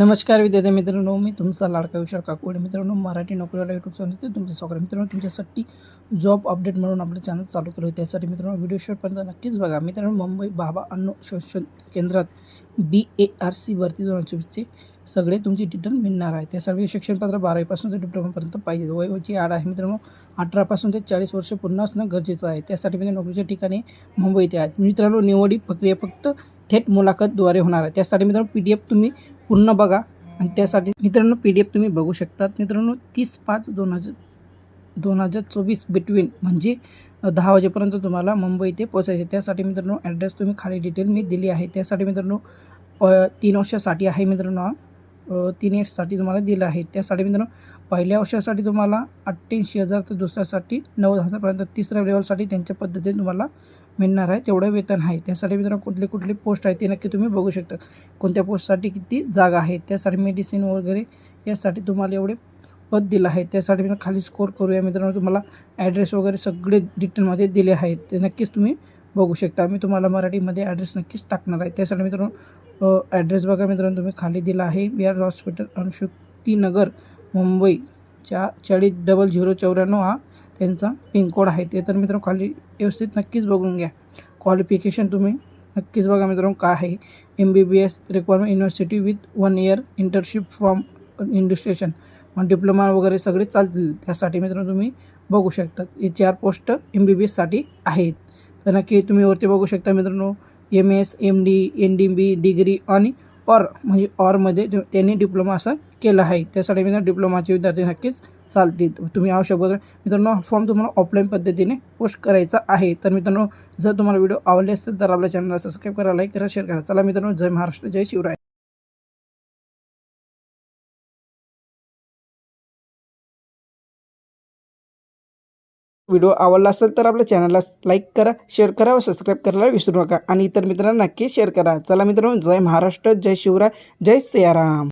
नमस्कार विद्यार्थी मित्रांनो मी तुमचा लाडका विशाल काकोडे. मित्रांनो मराठी नोकरीवाला यूट्यूब चॅनल तुमचं स्वागत मित्रांनो तुमच्यासाठी जॉब अपडेट म्हणून आपलं चॅनल चालू केलं आहे. त्यासाठी मित्रांनो व्हिडिओ शेवटपर्यंत नक्कीच बघा. मित्रांनो मुंबई बाबा अन्न शोषण केंद्रात बी ए आर सी भरती दोन हजार चोवीसचे सगळे तुमची डिटेल मिळणार आहे. त्यासाठी शिक्षणपत्र बारावीपासून ते डिप्लोमापर्यंत पाहिजे. वयोची आड आहे मित्रांनो अठरापासून ते चाळीस वर्ष पूर्ण असणं गरजेचं आहे. त्यासाठी म्हणजे नोकरीच्या ठिकाणी मुंबई इथे आहेत मित्रांनो निवडी प्रक्रिया फक्त थेट मुलाखतद्वारे होणार आहे. त्यासाठी मित्रांनो पी डी एफ तुम्ही पूर्ण बघा. आणि त्यासाठी मित्रांनो पी डी एफ तुम्ही बघू शकतात. मित्रांनो तीस पाच दोन हजार दोन हजार चोवीस बिटवीन म्हणजे दहा वाजेपर्यंत तुम्हाला मुंबई इथे पोचायचे त्यासाठी मित्रांनो ॲड्रेस तुम्ही खाली डिटेल मी दिली आहे. त्यासाठी मित्रांनो तीन वर्षासाठी आहे मित्रांनो तीन इयर्ससाठी तुम्हाला दिलं आहे. त्यासाठी मित्रांनो पहिल्या वर्षासाठी तुम्हाला अठ्ठ्याऐंशी हजार तर दुसऱ्यासाठी नव्वद हजारपर्यंत तिसऱ्या लेवलसाठी त्यांच्या पद्धतीने तुम्हाला मिळणार आहे तेवढं वेतन आहे. त्यासाठी मित्रांनो कुठली कुठली पोस्ट आहे ते नक्की तुम्ही बघू शकता. कोणत्या पोस्टसाठी किती जागा आहे त्यासाठी मेडिसिन वगैरे यासाठी तुम्हाला एवढे पद दिलं आहे. त्यासाठी मी खाली स्कोर करूया. मित्रांनो तुम्हाला ॲड्रेस वगैरे सगळे डिटेलमध्ये दिले आहेत. ते नक्कीच तुम्ही बघू शकता. मी तुम्हाला मराठीमध्ये ॲड्रेस नक्कीच टाकणार आहे. त्यासाठी मित्रांनो ॲड्रेस बघा मित्रांनो तुम्ही खाली दिला आहे. B R hospital Anushaktinagar Mumbai. चा चाळीस डबल झिरो चौऱ्याण्णव हा त्यांचा पिनकोड आहे. ते तर मित्रांनो खाली व्यवस्थित नक्कीच बघून घ्या. क्वालिफिकेशन तुम्ही नक्कीच बघा मित्रांनो काय आहे. M B B S requirement university with one year internship from इंडस्ट्रेशन मग डिप्लोमा वगैरे सगळे चालतील. त्यासाठी मित्रांनो तुम्ही बघू शकता. हे चार पोस्ट एम बी बी एससाठी आहेत. तर नक्की तुम्ही वरती बघू शकता मित्रांनो M S M D N D B degree आणि ऑर म्हणजे ऑरमध्ये त्यांनी डिप्लोमा असं केलं आहे. त्यासाठी मित्रांनो डिप्लोमाचे विद्यार्थी नक्कीच चालतील. तुम्ही आवश्यक बघा मित्रांनो हा फॉर्म तुम्हाला ऑफलाईन पद्धतीने पोस्ट करायचा आहे. तर मित्रांनो जर तुम्हाला व्हिडिओ आवडले असतील तर आपल्या चॅनलला सबस्क्राईब करा लाईक करा शेअर करा. चला मित्रांनो जय महाराष्ट्र जय शिवराय. व्हिडिओ आवडला असेल तर आपल्या चॅनलला लाईक करा शेअर करा व सबस्क्राईब करायला विसरू नका. आणि इतर मित्रांना नक्की शेअर करा. चला मित्रांनो जय महाराष्ट्र जय शिवराय जय सियाराम.